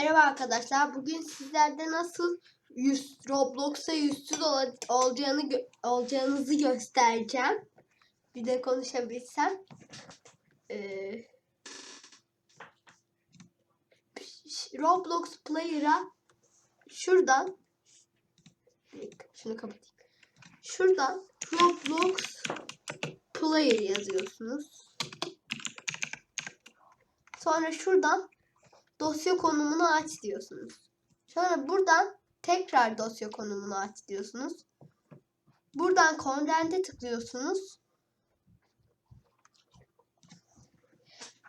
Merhaba arkadaşlar. Bugün sizlerde nasıl 100 Roblox'a yüzsüz ola- olacağını olacağınızı göstereceğim. Bir de konuşabilsem. Ee, Roblox Player'a şuradan şunu kapatayım. Şuradan Roblox Player yazıyorsunuz. Sonra şuradan dosya konumunu aç diyorsunuz. Sonra buradan tekrar dosya konumunu aç diyorsunuz. Buradan Content'e tıklıyorsunuz.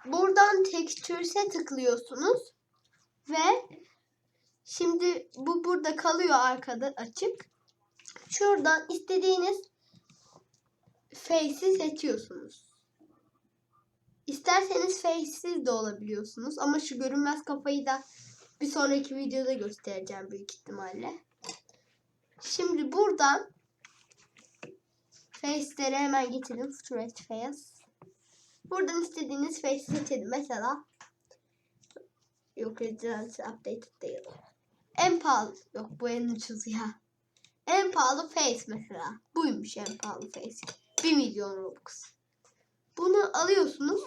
Buradan Textures'e tıklıyorsunuz. Ve şimdi bu burada kalıyor arkada açık. Şuradan istediğiniz face'i seçiyorsunuz. İsterseniz face'siz de olabiliyorsunuz. Ama şu görünmez kafayı da bir sonraki videoda göstereceğim büyük ihtimalle. Şimdi buradan face'lere hemen getirin. Stretch face. Buradan istediğiniz face'i seçelim. Mesela yok Resilience Updated değil. En pahalı. Yok bu en ucuz ya. En pahalı face mesela. Buymuş en pahalı face. 1 milyon Robux. Bunu alıyorsunuz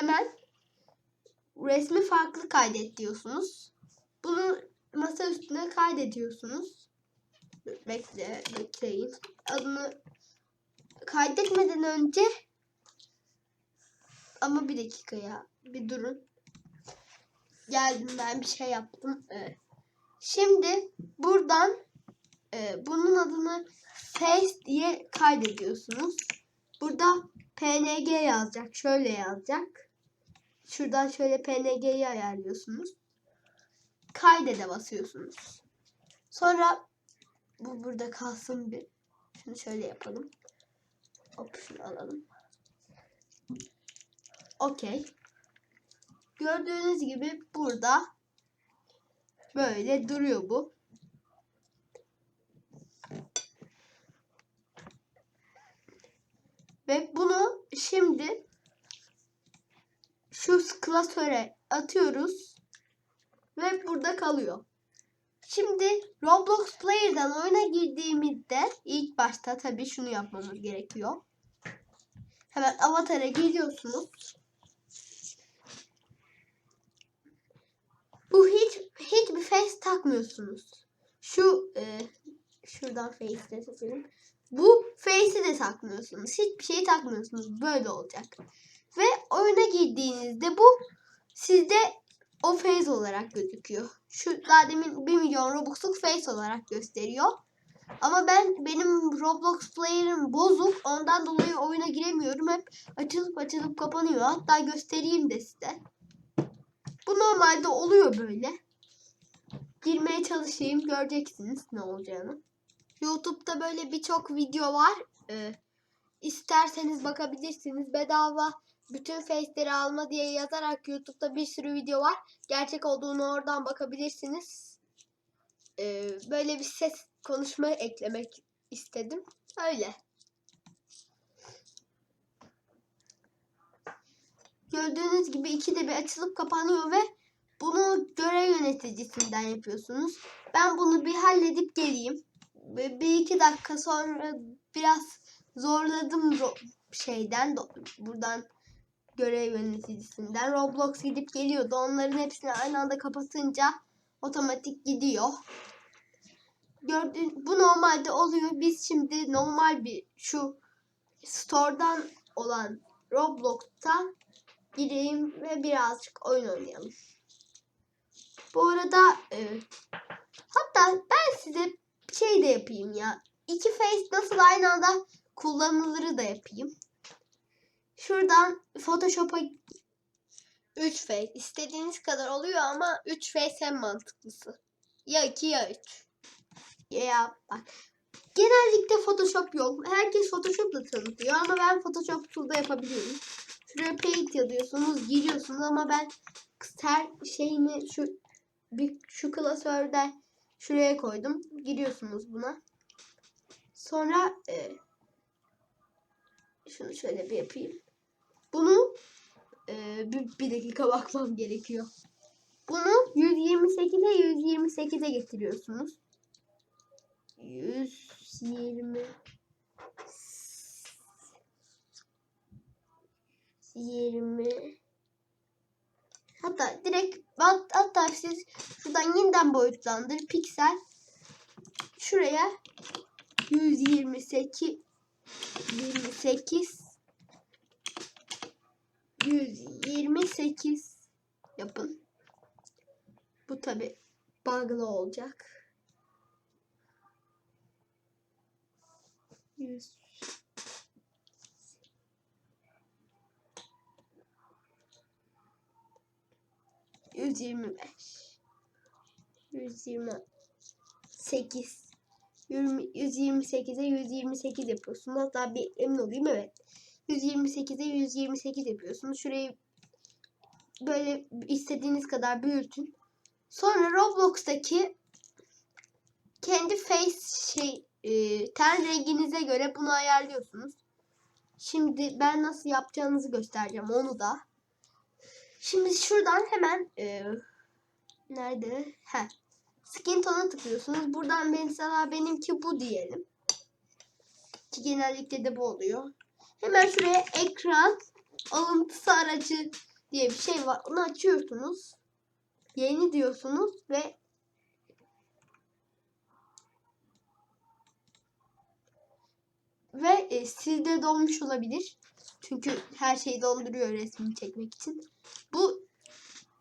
hemen resmi farklı kaydet diyorsunuz. Bunu masa üstüne kaydediyorsunuz. Bekle, bekleyin. Adını kaydetmeden önce ama bir dakika ya. Bir durun. Geldim ben bir şey yaptım. Evet. Şimdi buradan e, bunun adını face diye kaydediyorsunuz. Burada PNG yazacak. Şöyle yazacak. Şuradan şöyle PNG'yi ayarlıyorsunuz. Kaydede basıyorsunuz. Sonra bu burada kalsın bir. Şunu şöyle yapalım. Hop şunu alalım. Okey. Gördüğünüz gibi burada böyle duruyor bu. Ve bunu şimdi şu klasöre atıyoruz ve burada kalıyor. Şimdi Roblox Player'dan oyuna girdiğimizde ilk başta tabii şunu yapmamız gerekiyor. Hemen avatara geliyorsunuz. Bu hiç hiçbir face takmıyorsunuz. Şu e, şuradan face'de seçelim. Bu face'i de takmıyorsunuz. Hiçbir şey takmıyorsunuz. Böyle olacak. Ve oyuna girdiğinizde bu sizde o face olarak gözüküyor. Şu daha demin 1 milyon Robux'luk face olarak gösteriyor. Ama ben benim Roblox player'ım bozuk. Ondan dolayı oyuna giremiyorum. Hep açılıp açılıp kapanıyor. Hatta göstereyim de size. Bu normalde oluyor böyle. Girmeye çalışayım. Göreceksiniz ne olacağını. YouTube'da böyle birçok video var. Ee, isterseniz bakabilirsiniz. Bedava bütün face'leri alma diye yazarak YouTube'da bir sürü video var. Gerçek olduğunu oradan bakabilirsiniz. Ee, böyle bir ses konuşma eklemek istedim. Öyle. Gördüğünüz gibi ikide bir açılıp kapanıyor ve bunu görev yöneticisinden yapıyorsunuz. Ben bunu bir halledip geleyim bir iki dakika sonra biraz zorladım şeyden buradan görev yöneticisinden Roblox gidip geliyordu. Onların hepsini aynı anda kapatınca otomatik gidiyor. Gördüğün bu normalde oluyor. Biz şimdi normal bir şu store'dan olan Roblox'ta gireyim ve birazcık oyun oynayalım. Bu arada e, hatta ben size şey de yapayım ya. İki face nasıl aynı anda kullanılırı da yapayım. Şuradan Photoshop'a 3 face. istediğiniz kadar oluyor ama 3 face en mantıklısı. Ya 2 ya 3. Ya bak. Genellikle Photoshop yok. Herkes Photoshop'la tanıtıyor ama ben Photoshop'suz da yapabiliyorum. Şuraya paint yazıyorsunuz, giriyorsunuz ama ben her şeyini şu bir şu klasörde Şuraya koydum. Giriyorsunuz buna. Sonra e, şunu şöyle bir yapayım. Bunu e, bir, bir dakika bakmam gerekiyor. Bunu 128'e 128'e getiriyorsunuz. 120 20 Hatta direkt hat- hatta siz şuradan yeniden boyutlandır piksel şuraya 128 28 128 yapın. Bu tabi bug'lı olacak. 100 125 128 128'e 128 yapıyorsunuz. Hatta bir emin olayım evet. 128'e 128 yapıyorsunuz. Şurayı böyle istediğiniz kadar büyütün. Sonra Roblox'taki kendi face şey e, ten renginize göre bunu ayarlıyorsunuz. Şimdi ben nasıl yapacağınızı göstereceğim onu da. Şimdi şuradan hemen e, nerede? He. Skin tone'a tıklıyorsunuz. Buradan mesela benimki bu diyelim. Ki genellikle de bu oluyor. Hemen şuraya ekran alıntısı aracı diye bir şey var. Onu açıyorsunuz. Yeni diyorsunuz ve ve e, sizde donmuş olabilir. Çünkü her şeyi donduruyor resmini çekmek için. Bu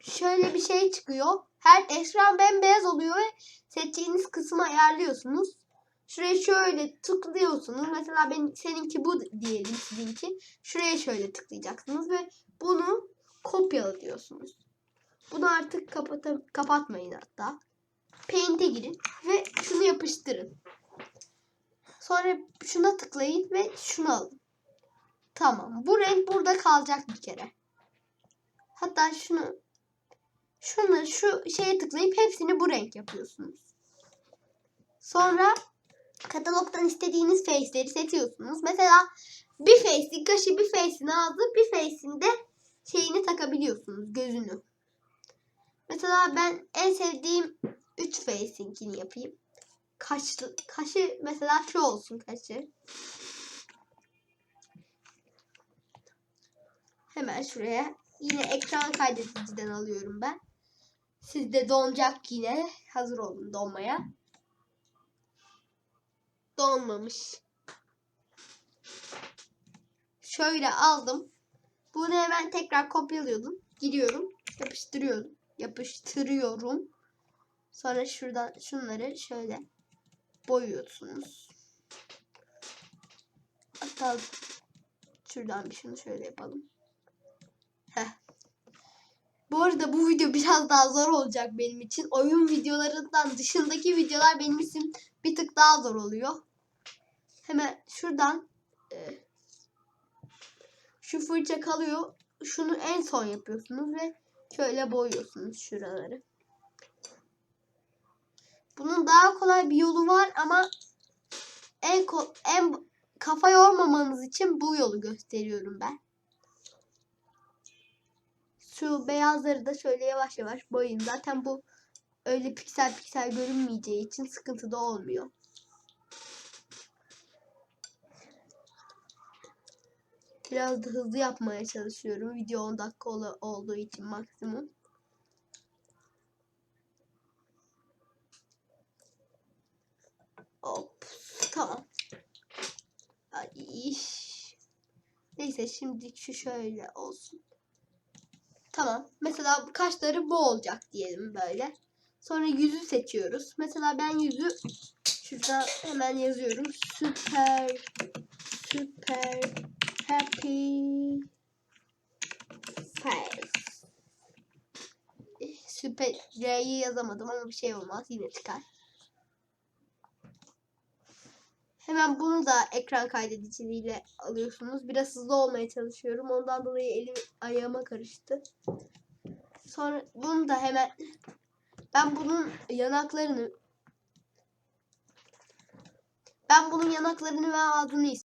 şöyle bir şey çıkıyor. Her ekran bembeyaz oluyor ve seçtiğiniz kısmı ayarlıyorsunuz. Şuraya şöyle tıklıyorsunuz. Mesela ben seninki bu diyelim sizinki. Şuraya şöyle tıklayacaksınız ve bunu kopyala diyorsunuz. Bunu artık kapata, kapatmayın hatta. Paint'e girin ve şunu yapıştırın. Sonra şuna tıklayın ve şunu alın. Tamam. Bu renk burada kalacak bir kere. Hatta şunu şunu şu şeye tıklayıp hepsini bu renk yapıyorsunuz. Sonra katalogdan istediğiniz face'leri seçiyorsunuz. Mesela bir face'in kaşı, bir face'in ağzı, bir face'in de şeyini takabiliyorsunuz. Gözünü. Mesela ben en sevdiğim 3 face'inkini yapayım. Kaşlı, kaşı mesela şu olsun kaşı. Hemen şuraya yine ekran kaydediciden alıyorum ben. Sizde donacak yine. Hazır olun donmaya. Donmamış. Şöyle aldım. Bunu hemen tekrar kopyalıyordum. Giriyorum. Yapıştırıyorum. Yapıştırıyorum. Sonra şuradan şunları şöyle boyuyorsunuz. Hatta şuradan bir şunu şöyle yapalım. Heh. Bu arada bu video biraz daha zor olacak benim için. Oyun videolarından dışındaki videolar benim için bir tık daha zor oluyor. Hemen şuradan e, şu fırça kalıyor. Şunu en son yapıyorsunuz ve şöyle boyuyorsunuz şuraları. Bunun daha kolay bir yolu var ama en en kafa yormamanız için bu yolu gösteriyorum ben. Şu beyazları da şöyle yavaş yavaş boyayın. Zaten bu öyle piksel piksel görünmeyeceği için sıkıntı da olmuyor. Biraz da hızlı yapmaya çalışıyorum. Video 10 dakika ol- olduğu için maksimum. Hop. Tamam. Ay. Neyse şimdi şu şöyle olsun. Tamam. Mesela kaşları bu olacak diyelim böyle. Sonra yüzü seçiyoruz. Mesela ben yüzü şurada hemen yazıyorum. Süper süper happy face. Süper R'yi yazamadım ama bir şey olmaz. Yine çıkar. Hemen bunu da ekran kaydediciliğiyle alıyorsunuz. Biraz hızlı olmaya çalışıyorum. Ondan dolayı elim ayağıma karıştı. Sonra bunu da hemen ben bunun yanaklarını ben bunun yanaklarını ve ağzını